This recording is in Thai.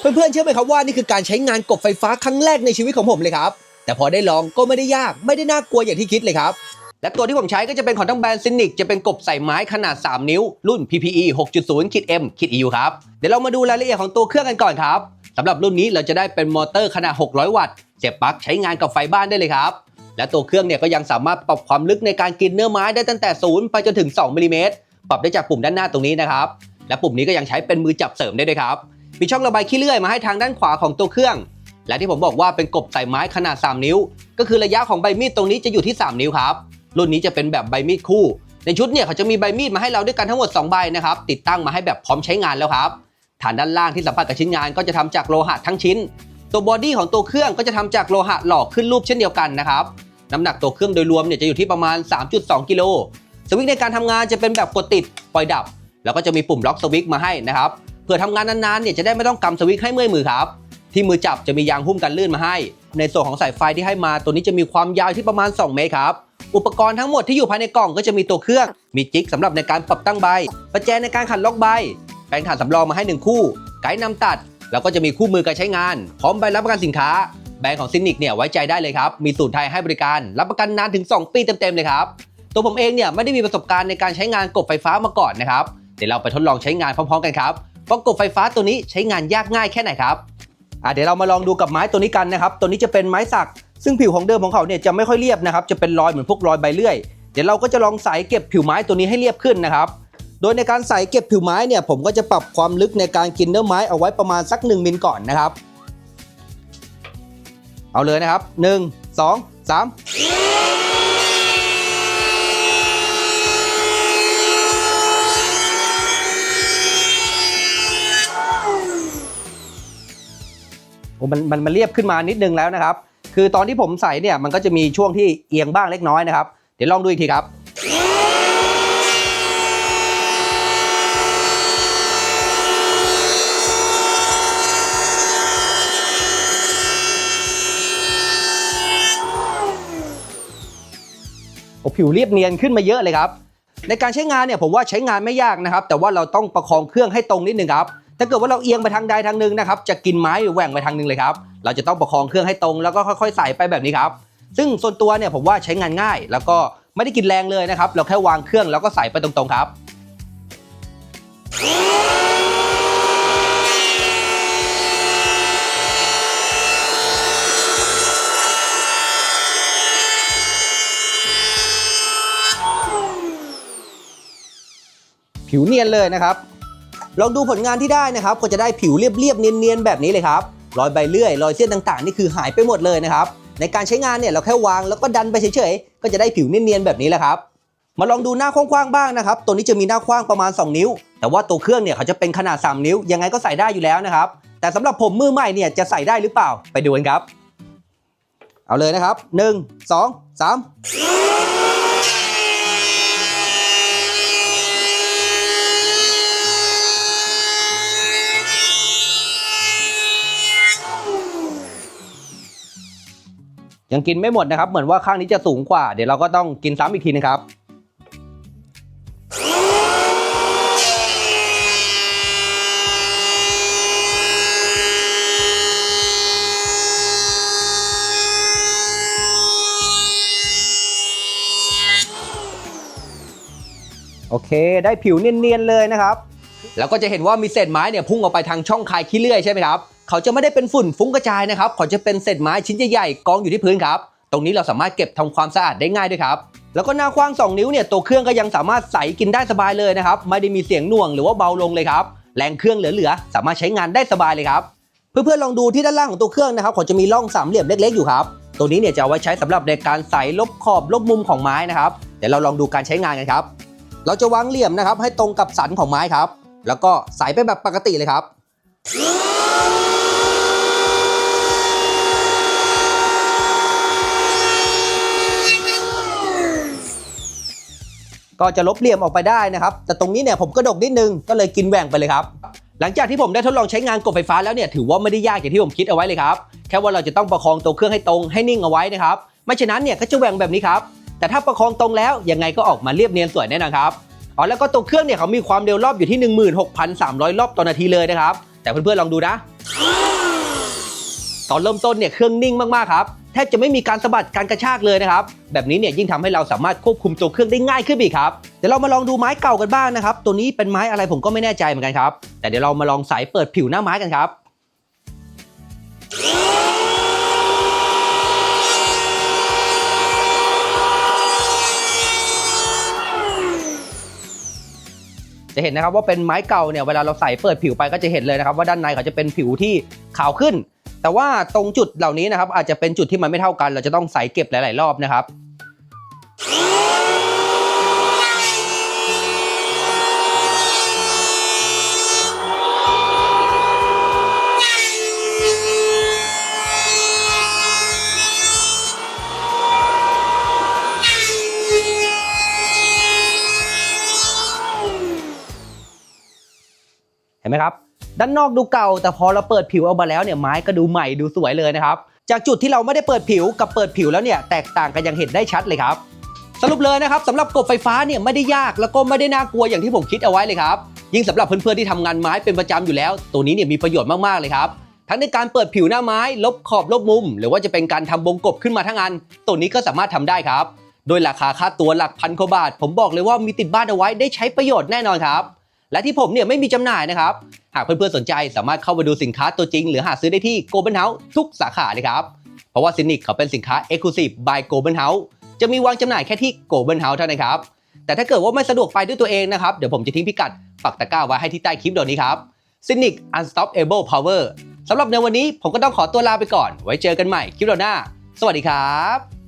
เพื่อนๆเชื่อไหมครับว่านี่คือการใช้งานกบไฟฟ้าครั้งแรกในชีวิตของผมเลยครับ แต่พอได้ลองก็ไม่ได้ยากไม่ได้น่ากลัวอย่างที่คิดเลยครับ และตัวที่ผมใช้ก็จะเป็นของทั้งแบรนด์ซินิกจะเป็นกบใส่ไม้ขนาด 3 นิ้ว รุ่น PPE 6.0คิด M คิด EU ครับ เดี๋ยวเรามาดูรายละเอียดของตัวเครื่องกันก่อนครับสำหรับรุ่นนี้เราจะได้เป็นมอเตอร์ขนาด 600 วัตต์เสียบปลั๊กใช้งานกับไฟบ้านได้เลยครับและตัวเครื่องเนี่ยก็ยังสามารถปรับความลึกในการกินเนื้อไม้ได้ตั้งแต่0ไปจนถึง2มิลิเมตรปรับได้จากปุ่มด้านหน้าตรงนี้นะครับและปุ่มนี้ก็ยังใช้เป็นมือจับเสริมได้ด้วยครับ มีช่องระบายขี้เลื่อยมาให้ทางด้านขวาของตัวเครื่อง และที่ผมบอกว่าเป็นกบใส่ไม้ขนาด 3 นิ้ว ก็คือระยะของใบมีดตรงนี้จะอยู่ที่ 3 นิ้วครับ รุ่นนี้จะเป็นแบบใบมีดคู่ ในชุดเนี่ยเขาจะมีใบมีดมาให้เราด้วยกันทั้งหมด 2 ใบนะครับ ติดตั้งมาให้แบบพร้อมใช้งานแล้วครับ ฐานด้านล่างที่สัมผัสกับชิ้นงานก็จะทำจากโลหะทั้งชิ้น ตัวบอดี้ของตัวเครื่องก็จะทำจากโลหะหล่อขึ้นรูปเช่นเดียวกันนะครับ น้ำหนักตัวเครื่องโดยรวมเนี่ยจะอยู่ที่ประมาณ 3.2 กิโล สวิตช์ในการทำงานจะเป็นแบบกดติด ปล่อยดับ แล้วก็จะมีปุ่มล็อกสวิตช์มาให้นะครับ เพื่อทำงานนานๆเนี่ยจะได้ไม่ต้องกำสวิตช์ให้เมื่อยมือครับ ที่มือจับจะมียางหุ้มกันลื่นมาให้ ในส่วนของสายไฟที่ให้มาตัวนี้จะมีความยาวที่ประมาณ 2 เมตรครับ อุปกรณ์ทั้งหมดที่อยู่ภายในกล่องก็จะมีตัวเครื่อง มีจิ๊กสำหรับในการปรับตั้งใบ ประแจในการขันล็อกใบ แปรงขันสำรองมาให้ 1 คู่ ไกด์นำตัด แล้วก็จะมีคู่มือการใช้งาน พร้อมใบรับประกันสินค้า แบรนด์ของซินิกเนี่ยไว้ใจได้เลยครับ มีศูนย์ไทยให้บริการ รับประกันนานถึง 2 ปีเต็มๆเลยครับ ตัวผมเองเนี่ยไม่ได้มีประสบการณ์ในการใช้งานกบไฟฟ้ามาก่อนนะครับ เดี๋ยวเราไปทดลองใช้งานพร้อม ๆ กันครับ ว่ากบไฟฟ้าตัวนี้ใช้งานยากง่ายแค่ไหนครับอะเดี๋ยวเรามาลองดูกับไม้ตัวนี้กันนะครับ ตัวนี้จะเป็นไม้สัก ซึ่งผิวของเดิมของเขาเนี่ยจะไม่ค่อยเรียบนะครับ จะเป็นรอยเหมือนพวกรอยใบเลื่อย เดี๋ยวเราก็จะลองใส่เก็บผิวไม้ตัวนี้ให้เรียบขึ้นนะครับ โดยในการใส่เก็บผิวไม้เนี่ยผมก็จะปรับความลึกในการกินเนื้อไม้เอาไว้ประมาณสัก 1มิลก่อนนะครับ เอาเลยนะครับ 1 2 3 มันมันมันเรียบขึ้นมานิดนึงแล้วนะครับ คือตอนที่ผมใส่เนี่ยมันก็จะมีช่วงที่เอียงบ้างเล็กน้อยนะครับ เดี๋ยวลองดูอีกทีครับโอ้ผิวเรียบเนียนขึ้นมาเยอะเลยครับ ในการใช้งานเนี่ยผมว่าใช้งานไม่ยากนะครับ แต่ว่าเราต้องประคองเครื่องให้ตรงนิดนึงครับ ถ้าเกิดว่าเราเอียงไปทางใดทางหนึ่งนะครับ จะกินไม้หรือแหว่งไปทางหนึ่งเลยครับ เราจะต้องประคองเครื่องให้ตรงแล้วก็ค่อยๆ ใส่ไปแบบนี้ครับ ซึ่งส่วนตัวเนี่ยผมว่าใช้งานง่าย แล้วก็ไม่ได้กินแรงเลยนะครับ เราแค่วางเครื่องแล้วก็ใส่ไปตรงๆครับผิวเนียนเลยนะครับ ลองดูผลงานที่ได้นะครับก็จะได้ผิวเรียบๆเนียนๆแบบนี้เลยครับรอยใบเลื่อยรอยเส้นต่างๆนี่คือหายไปหมดเลยนะครับในการใช้งานเนี่ยเราแค่วางแล้วก็ดันไปเฉยๆก็จะได้ผิวเนียนๆแบบนี้แหละครับมาลองดูหน้ากว้างๆบ้างนะครับ ตัวนี้จะมีหน้ากว้างประมาณ 2 นิ้ว แต่ว่าตัวเครื่องเนี่ยเขาจะเป็นขนาด 3 นิ้ว ยังไงก็ใส่ได้อยู่แล้วนะครับ แต่สำหรับผมมือใหม่เนี่ยจะใส่ได้หรือเปล่า ไปดูกันครับ เอาเลยนะครับ 1 2 3 ยังกินไม่หมดนะครับ เหมือนว่าข้างนี้จะสูงกว่า เดี๋ยวเราก็ต้องกินซ้ำอีกทีนะครับ โอเค ได้ผิวเนียนๆเลยนะครับ แล้วก็จะเห็นว่ามีเศษไม้เนี่ยพุ่งออกไปทางช่องคายขี้เลื่อยใช่ไหมครับ เขาจะไม่ได้เป็นฝุ่นฟุ้งกระจายนะครับเขาจะเป็นเศษไม้ชิ้นใหญ่ๆกองอยู่ที่พื้นครับตรงนี้เราสามารถเก็บทำความสะอาดได้ง่ายด้วยครับแล้วก็หน้ากว้าง 2 นิ้วเนี่ยตัวเครื่องก็ยังสามารถใสกินได้สบายเลยนะครับไม่ได้มีเสียงหน่วงหรือว่าเบาลงเลยครับแรงเครื่องเหลือๆสามารถใช้งานได้สบายเลยครับเพื่อนๆลองดูที่ด้านล่างของตัวเครื่องนะครับเขาจะมีร่องสามเหลี่ยมเล็กๆอยู่ครับตัวนี้เนี่ยจะเอาไว้ใช้สำหรับในการใสลบขอบลบมุมของไม้นะครับเดี๋ยวเราลองดูการใช้งานกันครับ เราจะวางเหลี่ยมนะครับให้ตรงกับสันของไม้ครับ แล้วก็ใสไปแบบปกติเลยครับ ก็จะลบเหลี่ยมออกไปได้นะครับ แต่ตรงนี้เนี่ยผมกระดกนิดนึงก็เลยกินแหว่งไปเลยครับ หลังจากที่ผมได้ทดลองใช้งานกบไฟฟ้าแล้วเนี่ยถือว่าไม่ได้ยากอย่างที่ผมคิดเอาไว้เลยครับ แค่ว่าเราจะต้องประคองตัวเครื่องให้ตรงให้นิ่งเอาไว้นะครับ ไม่ฉะนั้นเนี่ยก็จะแหว่งแบบนี้ครับ แต่ถ้าประคองตรงแล้วยังไงก็ออกมาเรียบเนียนสวยแน่นอนครับอ๋อแล้วก็ตัวเครื่องเนี่ยเขามีความเร็วรอบอยู่ที่ 16,300 รอบต่อนาทีเลยนะครับ แต่เพื่อนๆลองดูนะ ตอนเริ่มต้นเนี่ยเครื่องนิ่งมากๆครับแทบจะไม่มีการสะบัดการกระชากเลยนะครับ แบบนี้เนี่ยยิ่งทำให้เราสามารถควบคุมตัวเครื่องได้ง่ายขึ้นไปอีกครับเดี๋ยวเรามาลองดูไม้เก่ากันบ้างนะครับ ตัวนี้เป็นไม้อะไรผมก็ไม่แน่ใจเหมือนกันครับ แต่เดี๋ยวเรามาลองสายเปิดผิวหน้าไม้กันครับจะเห็นนะครับว่าเป็นไม้เก่าเนี่ยเวลาเราใส่เปิดผิวไปก็จะเห็นเลยนะครับ ว่าด้านในเขาจะเป็นผิวที่ขาวขึ้น แต่ว่าตรงจุดเหล่านี้นะครับ อาจจะเป็นจุดที่มันไม่เท่ากัน เราจะต้องใส่เก็บหลาย ๆ รอบนะครับเห็นไหมครับ ด้านนอกดูเก่า แต่พอเราเปิดผิวออกมาแล้วเนี่ยไม้ก็ดูใหม่ดูสวยเลยนะครับ จากจุดที่เราไม่ได้เปิดผิวกับเปิดผิวแล้วเนี่ยแตกต่างกันอย่างเห็นได้ชัดเลยครับ สรุปเลยนะครับสำหรับกบไฟฟ้าเนี่ยไม่ได้ยากแล้วก็ไม่ได้น่ากลัวอย่างที่ผมคิดเอาไว้เลยครับยิ่งสำหรับเพื่อนๆที่ทำงานไม้เป็นประจำอยู่แล้ว ตัวนี้เนี่ยมีประโยชน์มากๆเลยครับทั้งในการเปิดผิวหน้าไม้ ลบขอบลบมุม หรือว่าจะเป็นการทำวงกบขึ้นมาทั้งอันตัวนี้ก็สามารถทำได้ครับ โดยราคาค่าตัวหลักพันกว่าบาท ผมบอกเลยว่ามีติดบ้านเอาไว้ได้ใช้ประโยชน์แน่นอนครับ และที่ผมเนี่ยไม่มีจำหน่ายนะครับ หากเพื่อนๆสนใจสามารถเข้าไปดูสินค้าตัวจริง หรือหาซื้อได้ที่ g o b e n House ทุกสาขาเลยครับ เพราะว่าซินิกเขาเป็นสินค้า Exclusive by g o b e n House จะมีวางจำหน่ายแค่ที่ g o b e n House เท่านั้นครับ แต่ถ้าเกิดว่าไม่สะดวกไปด้วยตัวเองนะครับ เดี๋ยวผมจะทิ้งพิกัดปักตะกร้าไว้ให้ที่ใต้คลิปเดี๋ยวนี้ครับ Cynic Unstoppable Power สำหรับในวันนี้ผมก็ต้องขอตัวลาไปก่อน ไว้เจอกันใหม่คลิปเดี๋ยวหน้า สวัสดีครับ